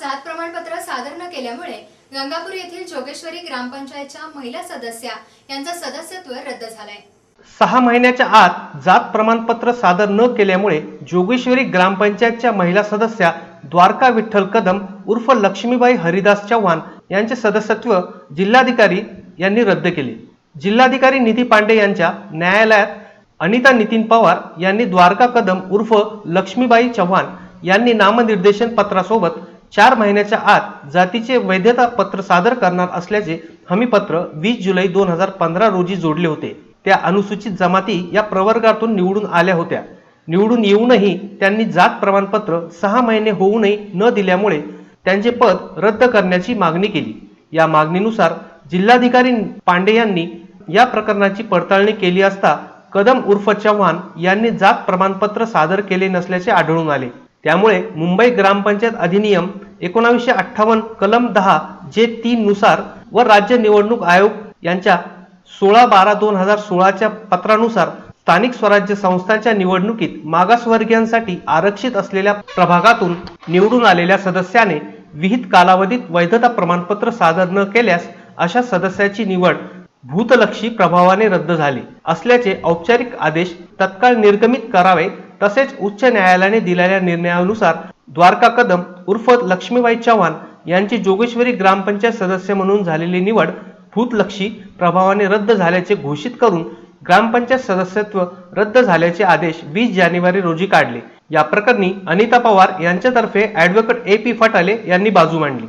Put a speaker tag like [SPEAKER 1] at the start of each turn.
[SPEAKER 1] जात प्रमाणपत्र सादर न केल्यामुळे गंगापूर येथील जोगेश्वरी ग्रामपंचायतच्या महिला सदस्या यांचा सदस्यत्व रद्द झालंय.
[SPEAKER 2] सहा महिन्याच्या आत जात प्रमाणपत्र सादर न केल्यामुळे जोगेश्वरी ग्रामपंचायतच्या महिला सदस्या द्वारका विठ्ठल कदम उर्फ लक्ष्मीबाई हरिदास चव्हाण यांचे सदस्यत्व जिल्हाधिकारी यांनी रद्द केले. जिल्हाधिकारी निधी पांडे यांच्या न्यायालयात अनिता नितीन पवार यांनी द्वारका कदम उर्फ लक्ष्मीबाई चव्हाण यांनी नामनिर्देशन पत्रासोबत चार महिन्याच्या आत जातीचे वैधता पत्र सादर करणार असल्याचे हमीपत्र वीस जुलै दोन हजार पंधरा रोजी जोडले होते. त्या अनुसूचित जमाती या प्रवर्गातून निवडून आल्या होत्या. निवडून येऊनही त्यांनी जात प्रमाणपत्र सहा महिने होऊनही न दिल्यामुळे त्यांचे पद रद्द करण्याची मागणी केली. या मागणीनुसार जिल्हाधिकारी पांडे यांनी या प्रकरणाची पडताळणी केली असता कदम उर्फ चव्हाण यांनी जात प्रमाणपत्र सादर केले नसल्याचे आढळून आले. त्यामुळे मुंबई ग्रामपंचायत अधिनियम एकोणावीसशे अठ्ठावन्न कलम दहा जे तीन नुसार व राज्य निवडणूक आयोग यांच्या सोळा बारा दोन हजार सोळाच्या पत्रानुसार स्थानिक स्वराज्य संस्थांच्या निवडणुकीत मागासवर्गीयांसाठी आरक्षित असलेल्या प्रभागातून निवडून आलेल्या सदस्याने विहित कालावधीत वैधता प्रमाणपत्र सादर न केल्यास अशा सदस्याची निवड भूतलक्षी प्रभावाने रद्द झाली. असल्याचे औपचारिक आदेश तत्काळ निर्गमित करावे तसेच उच्च न्यायालयाने दिलेल्या निर्णयानुसार द्वारका कदम उर्फ लक्ष्मीबाई चव्हाण यांची जोगेश्वरी ग्रामपंचायत सदस्य म्हणून झालेली निवड भूतलक्षी प्रभावाने रद्द झाल्याचे घोषित करून ग्रामपंचायत सदस्यत्व रद्द झाल्याचे आदेश वीस जानेवारी रोजी काढले. या प्रकरणी अनिता पवार यांच्यातर्फे ऍडव्होकेट ए पी फटाले यांनी बाजू मांडली.